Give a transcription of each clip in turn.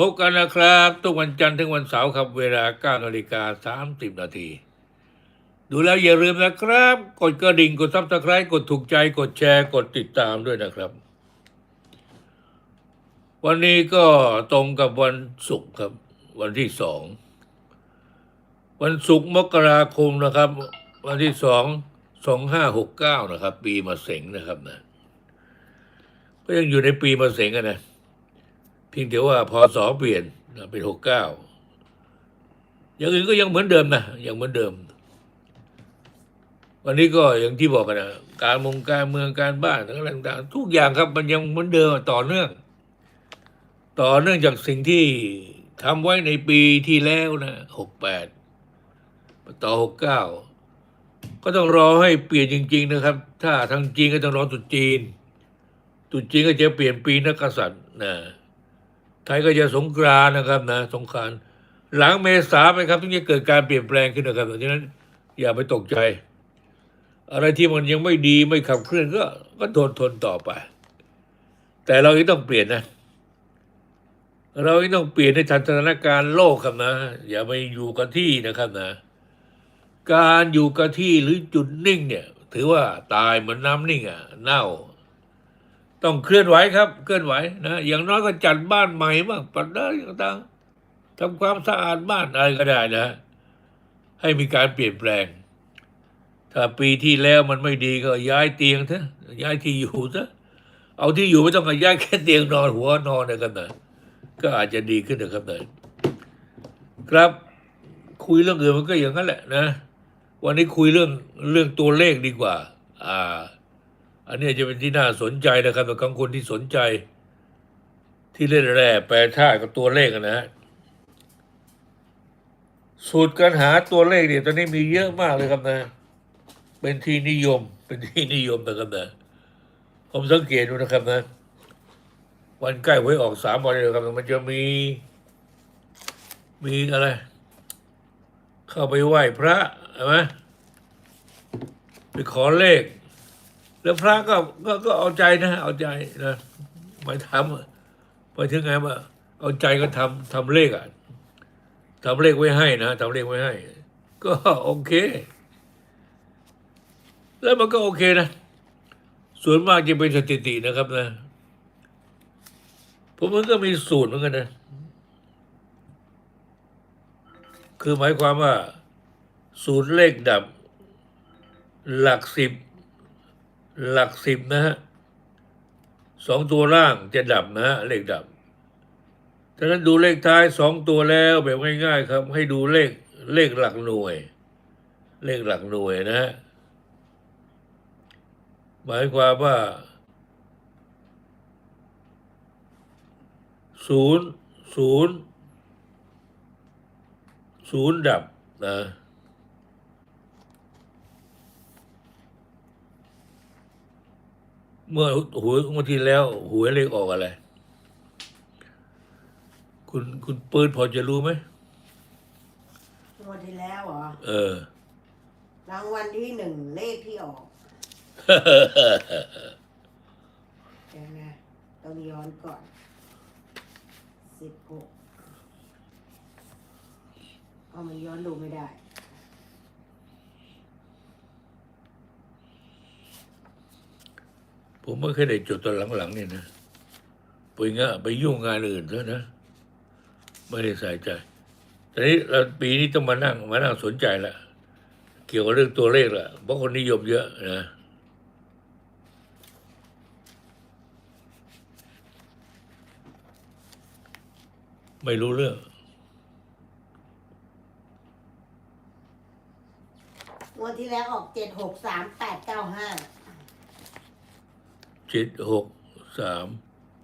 พบกันนะครับ ทุกวันจันทร์ถึงวันเสาร์ครับเวลา9นาฬิกา30 นาที ดูแล้วอย่าลืมนะครับ กดกระดิ่งกดซับสไครต์กดถูกใจกดแชร์กดติดตามด้วยนะครับ วันนี้ก็ตรงกับวันศุกร์ครับ วันที่สองวันศุกร์มกราคมนะครับ วันที่สองสองห้าหกเก้านะครับ ปีมะเสงนะครับนะก็ยังอยู่ในปีมะเสงกันนะ พียงแต่ว่าพอสอเปลี่ยนเป็นหกเก้าอย่างอื่นก็ยังเหมือนเดิมนะยังเหมือนเดิม วันนี้ก็อย่างที่บอกกันนะการมงการเมืองการบ้านอะไรต่างๆทุกอย่างครับมันยังเหมือนเดิมต่อเนื่อง ต่อเนื่องจากสิ่งที่ทำไว้ในปีที่แล้วนะหกแปดต่อหกเก้าก็ต้องรอให้เปลี่ยนจริง ๆ นะครับ ถ้าทางจีนก็ต้องรอตุจีนตุจีนก็จะเปลี่ยนปีนักกษัตริย์นะ ไทยก็จะสงกรานนะครับนะสงกรานหลังเมษาไปครับถึงจะเกิดการเปลี่ยนแปลงขึ้นนะครับดังนั้นอย่าไปตกใจ อะไรที่มันยังไม่ดีไม่ขับเคลื่อนก็ก็ทนทนต่อไป แต่เรายังต้องเปลี่ยนนะ เรายังต้องเปลี่ยนในทันสถานการณ์โลกครับนะ อย่าไปอยู่กับที่นะครับนะ การอยู่กับที่หรือจุดนิ่งเนี่ย ถือว่าตายเหมือนน้ำนิ่งอะเน่า ต้องเคลื่อนไหวครับ เคลื่อนไหวนะอย่างน้อยก็จัดบ้านใหม่บ้างปัดได้ต่างๆทำความสะอาดบ้านอะไรก็ได้นะ ให้มีการเปลี่ยนแปลง ถ้าปีที่แล้วมันไม่ดีก็ย้ายเตียงเถอะย้ายที่อยู่เถอะเอาที่อยู่ไม่ต้องย้ายแค่เตียงนอนหัวนอนนะครับนะก็อาจจะดีขึ้นนะครับนะครับคุยเรื่องอื่นมันก็อย่างนั้นแหละนะ วันนี้คุยเรื่องเรื่องตัวเลขดีกว่า อ่า อันนี้จะเป็นที่น่าสนใจนะครับสำหรับคนที่สนใจ ที่เล่นแร่แปรธาตุกับตัวเลขนะฮะสูตรการหาตัวเลขเนี่ยตอนนี้มีเยอะมากเลยครับนะ เป็นที่นิยม เป็นที่นิยมนะครับนะผมสังเกตดูนะครับนะ วันใกล้หวยออกสามวันเลยครับ มันจะมี มีอะไร เข้าไปไหว้พระใช่ไหมไปขอเลข แล้วพระก็ก็ก็เอาใจนะ เอาใจนะหมายทำไปถึงไงว่าเอาใจก็ทำทำเลขอะทำเลขไว้ให้นะทำเลขไว้ให้ ก็โอเค แล้วมันก็โอเคนะ ส่วนมากจะเป็นสถิตินะครับนะผมมันก็มีสูตรเหมือนกันนะ คือหมายความว่าศูนย์เลขดับ หลักสิบ หลักสิบนะฮะสองตัวล่างจะดับนะฮะเลขดับฉะนั้นดูเลขท้ายสองตัวแล้วแบบง่าย ๆ ครับ ให้ดูเลขเลขหลักหน่วย เลขหลักหน่วยนะฮะหมายความว่าศูนย์ศูนย์ศูนย์ดับนะ เมื่อหวยเมื่อที่แล้วหวยเลขออกอะไร คุณคุณปืนพอจะรู้ไหมงวดที่แล้วเหรอเออรางวัลที่หนึ่งเลขที่ออกเดี๋ยวนะต้องย้อนก่อนสิบหกเอามันย้อนดูไม่ได้ ผมไม่เคยได้จดตอนหลังๆนี่นะไปงะไปยุ่งงานอื่นซะนะ ไม่ได้ใส่ใจแต่นี้เราปีนี้ต้องมานั่งมานั่งสนใจละเกี่ยวกับเรื่องตัวเลขละเพราะคนนิยมเยอะนะไม่รู้เรื่องงวดที่แล้วออกเจ็ดหกสามแปดเก้าห้า เจ็ดหกสาม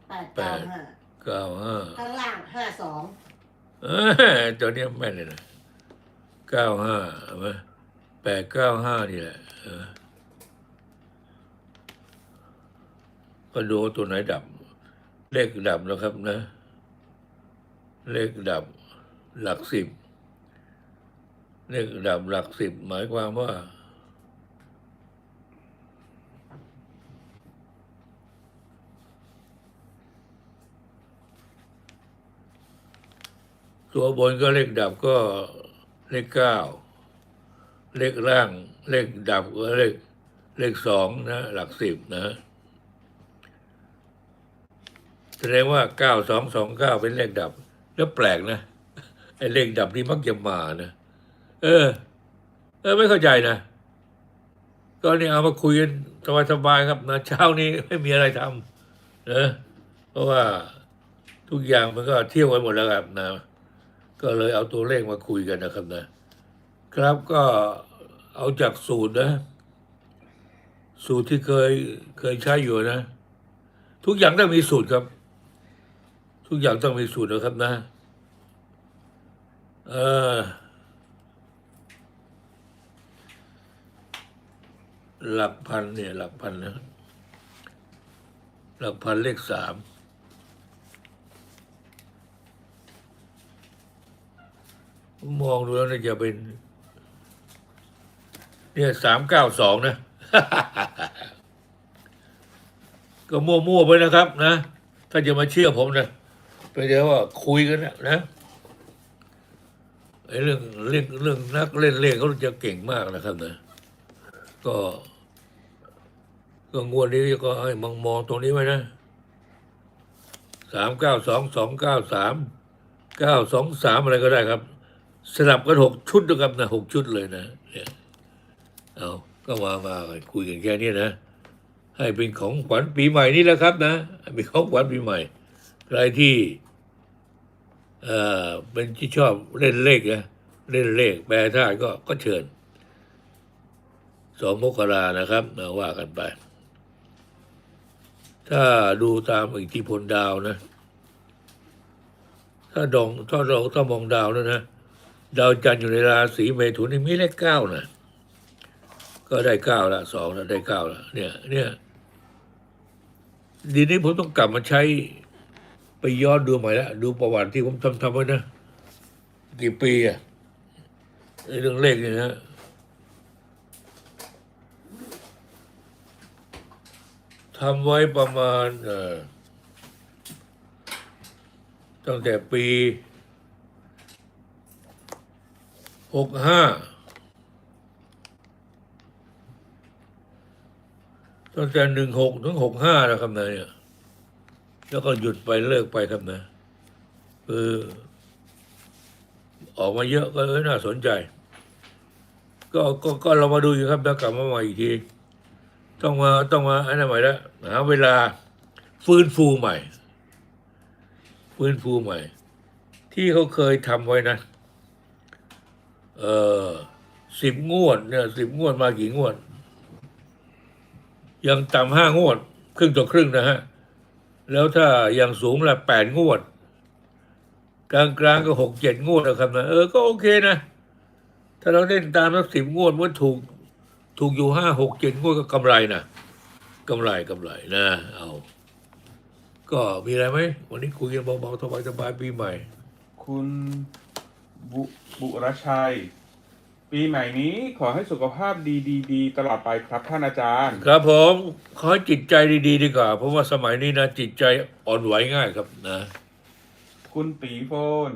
แปดเก้าห้าเก้าห้าข้างล่างห้าสองเอ้ยตัวเนี้ยแม่นเลยนะเก้าห้าใช่ไหมแปดเก้าห้านี่แหละเออก็ดูว่าตัวไหนดับ เลขดับนะครับนะ เลขดับหลักสิบ เลขดับหลักสิบหมายความว่า ตัวบนก็เลขดับก็เลขเก้าเลขล่าง เลขดับก็เลขเลขสองนะหลักสิบนะแสดงว่าเก้าสองสองเก้าเป็นเลขดับ แล้วแปลกนะไอ้เลขดับนี่มักจะมานะเออ เออไม่เข้าใจนะก็นี่เอามาคุยกันสบายๆครับนะเช้านี้ไม่มีอะไรทำนะเพราะว่าทุกอย่างมันก็เที่ยวกันหมดแล้วครับนะ ก็เลยเอาตัวเลขมาคุยกันนะครับนะ ครับก็เอาจากสูตรนะ สูตรที่เคยเคยใช้อยู่นะ ทุกอย่างต้องมีสูตรครับ ทุกอย่างต้องมีสูตรนะครับนะเออหลักพันเนี่ยหลักพันนะหลักพันเลขสาม มองดูแล้วน่าจะเป็น เนี่ยสามเก้าสองนะ ก็มั่วๆไปนะครับ นะ ถ้าจะมาเชื่อผมนะไปเดี๋ยวว่าคุยกันนะนะไอ้เรื่องเรื่องเรื่องนักเล่นเลขเขาจะเก่งมากนะครับนะ ก็ ก็งวดนี้ก็ให้มองมองตรงนี้ไว้นะสามเก้าสองสองเก้าสามเก้าสองสามอะไรก็ได้ครับ สลับกันหกชุดนะครับนะหกชุดเลยนะเนี่ยเอาก็มามาคุยกันแค่นี้นะ ให้เป็นของขวัญปีใหม่นี่แหละครับนะเป็นของขวัญปีใหม่ ใครที่เอ่อเป็นที่ชอบเล่นเลขนะเล่นเลขแปลท่าก็ก็เชิญสองมกรานะครับนะว่ากันไป ถ้าดูตามอิทธิพลดาวนะ ถ้าดองถ้าเราถ้ามองดาวแล้วนะ ดาวจันทร์อยู่ในราศีเมถุนนี่มีเลขเก้านะก็ได้เก้าละสองละได้เก้าละเนี่ยเนี่ยดีนี้ผมต้องกลับมาใช้ไปย้อนดูใหม่ละดูประวัติที่ผมทำทำไว้นะกี่ปีอะเรื่องเลขเนี่ยนะทำไว้ประมาณตั้งแต่ปี หกห้าตั้งแต่หนึ่งหกถึงหกห้านะครับนะเนี่ยแล้วก็หยุดไปเลิกไปครับนะคือออกมาเยอะก็เออน่าสนใจ ก็ก็ก็เรามาดูอยู่ครับแล้วกลับมาใหม่อีกที ต้องมาต้องมาอันนั้นใหม่แล้วหาเวลาฟื้นฟูใหม่ ฟื้นฟูใหม่ ที่เขาเคยทำไว้นะ เออสิบงวดเนี่ยสิบงวดมากี่งวด ยังต่ำห้างวด ครึ่งต่อครึ่งนะฮะ แล้วถ้าย่างสูงละแปดงวด กลางกลางๆก็หกเจ็ดงวดนะครับนะเออก็โอเคนะ ถ้าเราเล่นตามสักสิบงวดมันถูก ถูกอยู่ห้าหกเจ็ดงวดก็กำไรนะกำไรกำไรนะเอาก็มีอะไรไหมวันนี้คุยกันเบาๆสบายๆปีใหม่ คุณ บุบุรชัย ปีใหม่นี้ขอให้สุขภาพดีดีดีตลอดไปครับท่านอาจารย์ ครับผมขอให้จิตใจดีๆดีกว่า เพราะว่าสมัยนี้นะจิตใจอ่อนไหวง่ายครับนะ คุณตีโฟน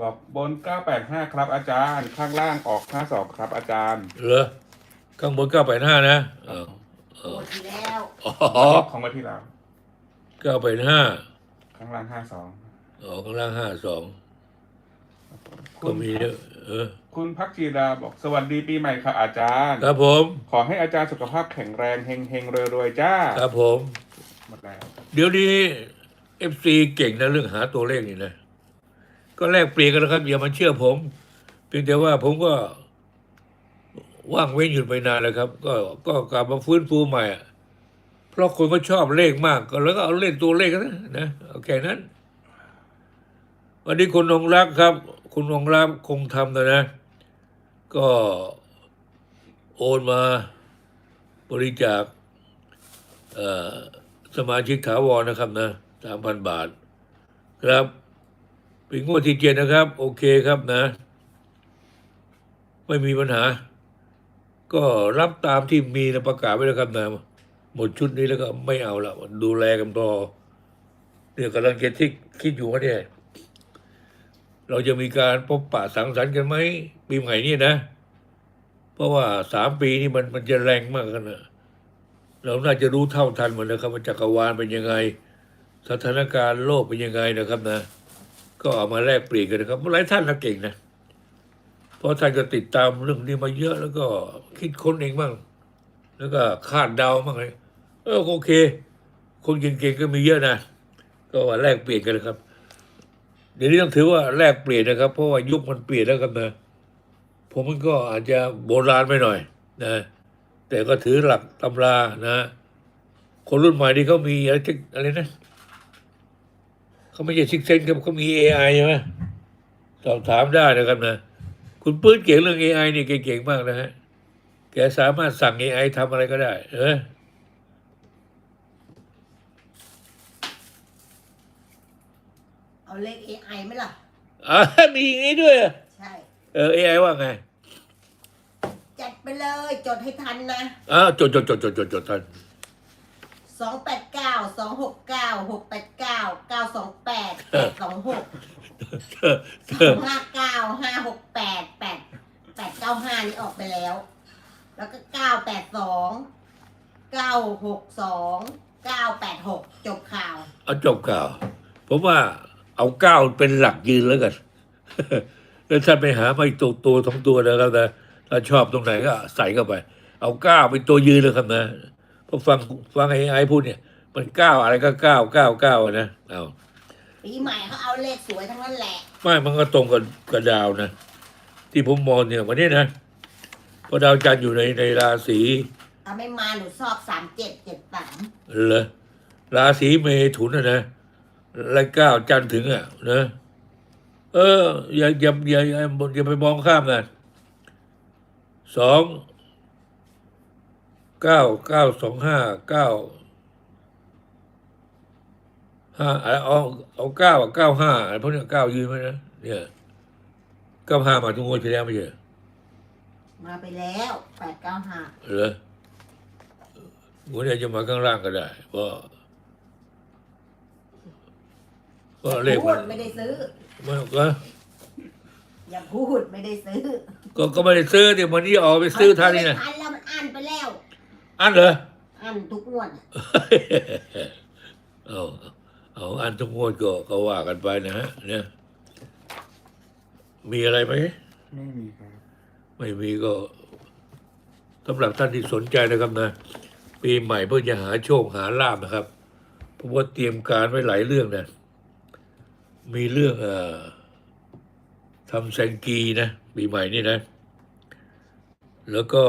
บอกบน 985 ครับอาจารย์ ข้างล่างออก 52 ครับอาจารย์ เหรอข้างบนเก้าแปดห้านะเออเอโอ้อทีแล้วอ๋อของมาที่เราเก้าแปดห้าข้างล่าง 52 อ๋อข้างล่างห้าสองคุ ก็ณมีเยอะเออ คุณพักจีราบอกสวัสดีปีใหม่ครับอาจารย์ ครับผม ขอให้อาจารย์สุขภาพแข็งแรงเฮงเฮงๆรวยๆจ้า ครับผม หมดแล้ว เดี๋ยวนี้เอฟซีเก่งนะเรื่องหาตัวเลขนี่นะ ก็แลกเปลี่ยนกันนะครับ อย่ามาเชื่อผม เพียงแต่ว่าผมก็ว่างเว้นหยุดไปนานแล้วครับ ก็ก็กลับมาฟื้นฟูใหม่อะเพราะคนก็ชอบเลขมากก็แล้วก็เอาเล่นตัวเลขกันนะนะโอเคนั้นวันนี้คุณองรักครับ คุณองรักคงทำนะนะ ก็โอนมาบริจาคสมาชิกถาวรนะครับนะสามพันบาท ครับเป็นงวดที่เจ็ดนะครับ โอเคครับนะ ไม่มีปัญหา ก็รับตามที่มีนะประกาศไว้แล้วครับนะหมดชุดนี้แล้วก็ไม่เอาละดูแลกันพอเนี่ยวกำลังจะที่คิดอยู่ว่าเนี่ย เราจะมีการพบปะสังสรรค์กันไหมปีใหม่นี่นะ เพราะว่าสามปีนี่มันมันจะแรงมากกันนะเราน่าจะรู้เท่าทันหมดนะครับว่าจักรวาลเป็นยังไง สถานการณ์โลกเป็นยังไงนะครับนะ ก็เอามาแลกเปลี่ยนกันนะครับหลายท่านนะเก่งนะเพราะท่านก็ติดตามเรื่องนี้มาเยอะแล้วก็คิดค้นเองบ้างแล้วก็คาดเดาบ้างเลยเออโอเค คนเก่งๆก็มีเยอะนะ ก็ว่าแลกเปลี่ยนกันนะครับ เดี๋ยวนี้ต้องถือว่าแลกเปลี่ยนนะครับ เพราะว่ายุคมันเปลี่ยนแล้วครับนะผมมันก็อาจจะโบราณไปหน่อยนะแต่ก็ถือหลักตำรานะ คนรุ่นใหม่นี่เขามีอะไรที่อะไรนะเขาไม่ใช่ซิกเซนครับเขามี AI ใช่ไหมสอบถามได้นะครับนะ คุณปื้นเก่งเรื่อง AI นี่เก่งมากนะฮะแกสามารถสั่ง AI ทำอะไรก็ได้ เออ เอาเลข AI ไหมล่ะอ่ามีอย่างนี้ด้วยเหรอใช่ เออ AI ว่าไงจัดไปเลยจดให้ทันนะอ้าวจดจดจดจดจดจดท่านสองแปดเก้าสองหกเก้าหกแปดเก้าเก้าสองแปดแปดสองหกเธอเธสอองห้าเก้าห้าหกแปดแปดแปดเก้าห้านี่ออกไปแล้ว แล้วก็เก้าแปดสองเก้าหกสองเก้าแปดหกจบข่าว เอาจบข่าวผมว่า เอาเก้าเป็นหลักยืนแล้วกันแล้วท่านไปหามาอีกตัวตัวสองตัวนะครับนะถ้าชอบตรงไหนก็ใส่เข้าไป เอาเก้าเป็นตัวยืนเลยครับนะเพราะฟังฟังไอ้ไอ้พูดเนี่ย มันเก้าอะไรก็เก้าเก้าเก้าอะนะเอาปีใหม่เขาเอาเลขสวยทั้งนั้นแหละไม่มันก็ตรงกับกับดาวนะ ที่ผมมองเนี่ยวันนี้นะเพราะดาวจันทร์อยู่ในในราศีถ้าไม่มาหนูชอบสามเจ็ดเจ็ดสามเหรอราศีเมถุนนะนะ และเก้าจันทร์ถึงอะนะเออ อย่าอย่าอย่าอย่าอย่าไปมองข้ามนะสองเก้าเก้าสองห้าเก้าห้าเอาเอาเอาเก้าเก้าห้าอะไรพวกเนี้ยเก้ายืนไหมนะเนี่ยเก้าห้ามาทุกงวดที่แล้วไม่ใช่เหรอมาไปแล้วแปดเก้าห้าเหรอวันนี้จะมาข้างล่างก็ได้เพราะ เพราะเลขพูมัดนไม่ได้ซื้อ มันก็อย่าพูดไม่ได้ซื้อก็ก็ไม่ได้ซื้อเดี๋ยววันนี้ออกไปซื้อท่านนี่นะทันแล้วมันอ่านไปแล้วอันเหรอ อ่านทุกงวดอะเอาเอาอันทุกงวดก็ก็ว่ากันไปนะฮะเนี่ยมีอะไรไหม ไม่มีครับ ไม่มีก็สำหรับท่านที่สนใจนะครับนะ ปีใหม่เพื่อจะหาโชคหาลาบนะครับ เพราะว่าเตรียมการไว้หลายเรื่องนะ มีเรื่องเอ่อทำแซงกีนะปีใหม่นี่นะ แล้วก็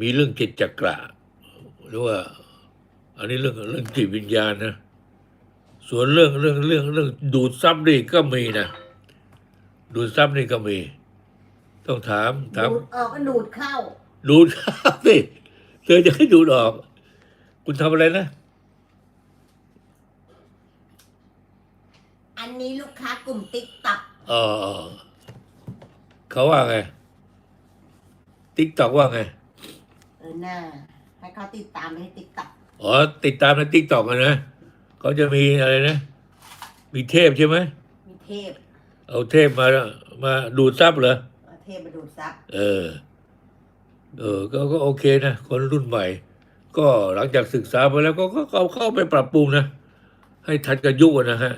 มีเรื่องจิตจักระหรือว่า อันนี้เรื่องเรื่องจิตวิญญาณนะส่วนเรื่องเรื่องเรื่องเรื่องดูดซับนี่ก็มีนะดูดซับนี่ก็มี ต้องถามถาม ดูดออกก็ดูดเข้า ดูดครับสิเธอจะให้ดูดออก คุณทำอะไรนะ อั นนี้ลูกค้ากลุ่มติ๊กตับเออเขาว่าไงติ๊กตอกว่าไงเออหน้าให้เขาติดตามไปให้ติ๊กตับอ๋อติดตามในติ๊กตอกนะเขาจะมีอะไรนะ มีเทพใช่ไหมมีเทพ เอาเทพมามาดูดซับเหรอเอาเทพมาดูดซับเออ เออก็ก็โอเคนะคนรุ่นใหม่ ก็หลังจากศึกษาไปแล้วก็ก็ก็เอาเข้าไปปรับปรุงนะให้ทันกับยุคอะนะฮะ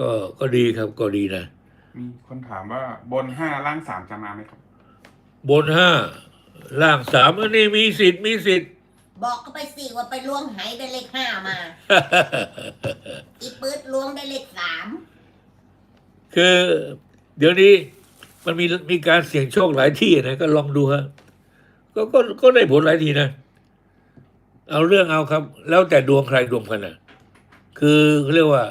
ก็ก็ดีครับก็ดีนะ มีคนถามว่าบนห้าล่างสามจะมาไหมครับ บนห้าล่างสามอันนี้มีสิทธิ์มีสิทธิ์ บอกก็ไปสิว่าไปล้วงไหได้เลขห้ามา อีปืดล้วงได้เลขสามคือเดี๋ยวนี้มันมีมีการเสี่ยงโชคหลายที่นะก็ลองดูฮะก็ก็ก็ได้ผลหลายทีนะ เอาเรื่องเอาครับ แล้วแต่ดวงใครดวงมันนะคือเขาเรียกว่า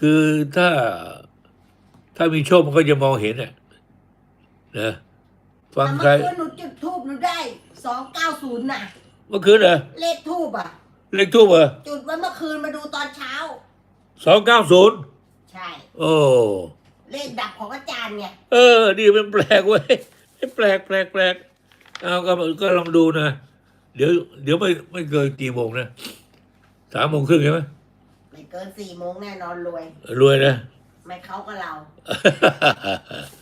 คือถ้าถ้ามีโชคมันก็จะมองเห็นน่ะนะฟังแต่ใครเมื่อคืนหนูจุดทูบหนูได้สองเก้าศูนย์น่ะ เมื่อคืนเหรอเลขทูบอะ เลขทูบเหรอจุดไว้เมื่อคืนมาดูตอนเช้าสองเก้าศูนย์ใช่ โอ้เลขดับของอาจารย์ไงเออดีมันแปลกเว้ยแปลกแปลกแปลกเอาก็ก็ลองดูนะ เดี๋ยว เดี๋ยวไม่ไม่เกินกี่โมงนะสามโมงครึ่งใช่ไหม ไม่เกินสี่โมงแน่นอนรวย รวยนะ ไม่เขาก็เรา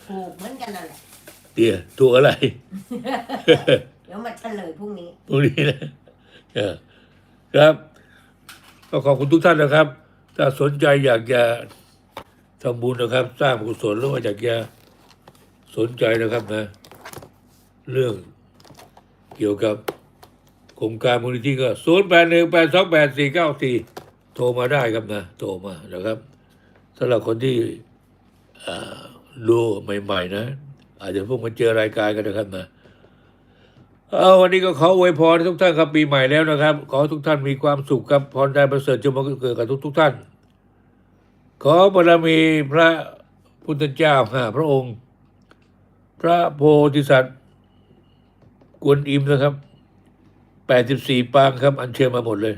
ถูกเหมือนกันนั่นแหละ เดี๋ยวถูกอะไรเดี๋ยวมาเฉลยพรุ่งนี้พวกนี้นะเออครับก็ขอบคุณทุกท่านนะครับ ถ้าสนใจอยากจะทำบุญนะครับ สร้างกุศลหรือว่าอยากจะสนใจนะครับนะ เรื่องเกี่ยวกับโครงการมูลนิธิก็ศูนย์แปดหนึ่งแปดสองแปดสี่เก้าสี่โทรมาได้ครับนะโทรมานะครับสำหรับคนที่ดูใหม่ ๆ นะ อาจจะเพิ่งมาเจอรายการกันนะครับนะเอาวันนี้ก็ขออวยพรทุกท่านครับปีใหม่แล้วนะครับ ขอทุกท่านมีความสุขครับพรใจประเสริฐจงมาเกิดกับทุกทุกท่าน ขอบารมีพระพุทธเจ้าห้าพระองค์ พระโพธิสัตว์กวนอิมนะครับแปดสิบสี่ปางครับ อัญเชิญมาหมดเลย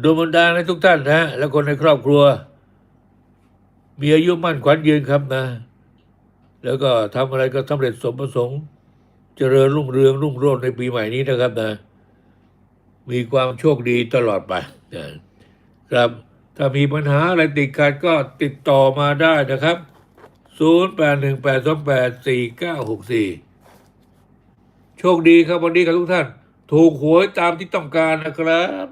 โดยบันดาลให้ทุกท่านนะและคนในครอบครัว มีอายุมั่นขวัญยืนครับนะ แล้วก็ทำอะไรก็สำเร็จสมประสงค์ เจริญรุ่งเรืองรุ่งโรจน์ในปีใหม่นี้นะครับนะ มีความโชคดีตลอดไปนะครับ ถ้ามีปัญหาอะไรติดขัดก็ติดต่อมาได้นะครับ 0818284964 โชคดีครับวันนี้ครับทุกท่าน ถูกหวยตามที่ต้องการนะครับ